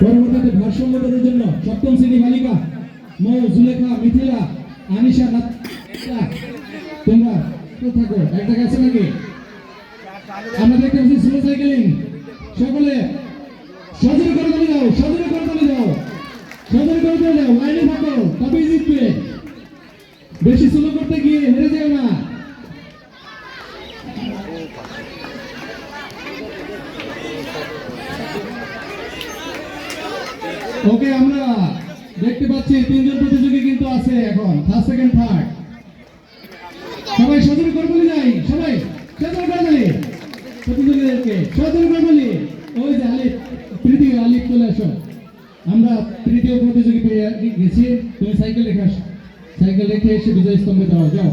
পরবর্তীতে ভারসাম্যতার জন্য সপ্তম শ্রেণি বালিকা মৌ, জুলেখা, মিথিলা, আনিশা তোমরা থাকো? একটা কাছে নাকি? আমরা দেখতে পাচ্ছি স্লো সাইকেলিং সকলে সজরে করে চলে যাও, সজরে করে চলে যাও, সজরে করে চলে যাও। লাইনে থাকো, তবেই জিতবে। বেশি স্লো করতে গিয়ে হেরে যেও না। ওকে আমরা দেখতে পাচ্ছি, তিনজন প্রতিযোগী কিন্তু আছে এখন। ফার্স্ট সেকেন্ড থার্ড সবাই সজল করবলি যাই সবাই সজল করবলি প্রতিযোগীদেরকে সজল করবলি ওই যে আলিফ, প্রীতি, আলিফ চলে আসো। আমরা তৃতীয় প্রতিযোগী পেয়ে গেছি। তুমি সাইকেল রেখে আসো। সাইকেল রেখে এসে বিজয় স্তম্ভে দাও যাও।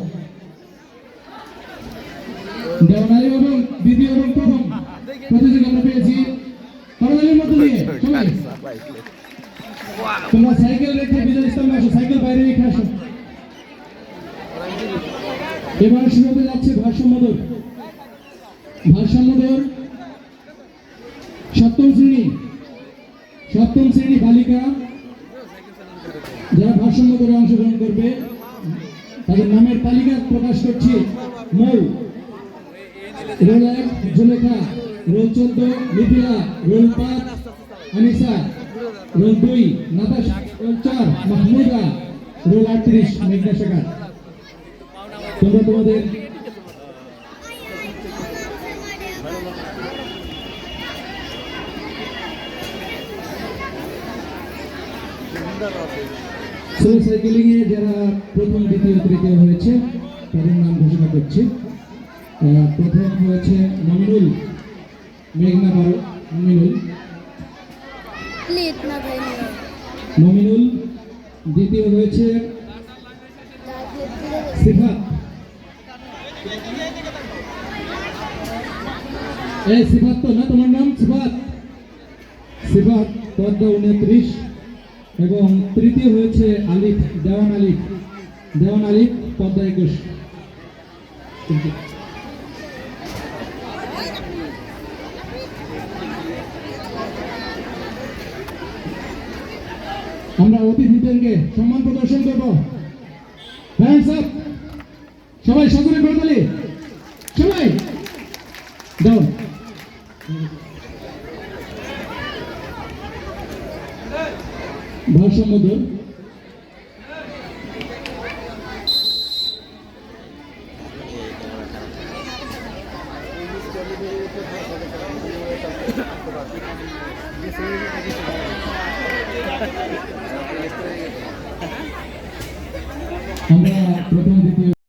দেওয়ানালী এবং দ্বিতীয় এবং প্রথম প্রতিযোগী তোমরা সাইকেল রেখে বিজয় স্তম্ভে আসো, সাইকেল বাইরে রেখে আসো। এবার শুরু হতে যাচ্ছে ভারসাম্যদর ভারসাম্যদর সপ্তম শ্রেণি। সপ্তম শ্রেণি বালিকা, যারা ভারসাম্যদরে অংশগ্রহণ করবে, তাদের নামের তালিকা প্রকাশ করছি। মৌ রোল এক জুলেখা, রোল চোদ্দ, মিথিলা, রোল পাঁচ, আনিসা। রোল দুই নাতাশ রোল চার মাহমুদা, রোল আটত্রিশ, মেঘনা শেখার। তোমরা তোমাদের স্লো সাইকেলিং এ যারা প্রথম, দ্বিতীয়, তৃতীয় হয়েছে, তাদের নাম ঘোষণা করছি। প্রথম হয়েছে মমিনুল মেঘনা বারো মমিনুল प्लीज ना भाई नहीं মমিনুল দ্বিতীয় হয়েছে সিফাত এই সিফাত তো না তোমার নাম সিফাত সিফাত পদ্মা উনত্রিশ এবং তৃতীয় হয়েছে আলিফ দেওয়ান আলিফ দেওয়ান আলিফ পদ্মা একুশ আমরা অতিথিদেরকে সম্মান প্রদর্শন করব। সবাই সকলে করতালি সবাই! দাও ভারসাম্য দল আমরা প্রথম দ্বিতীয়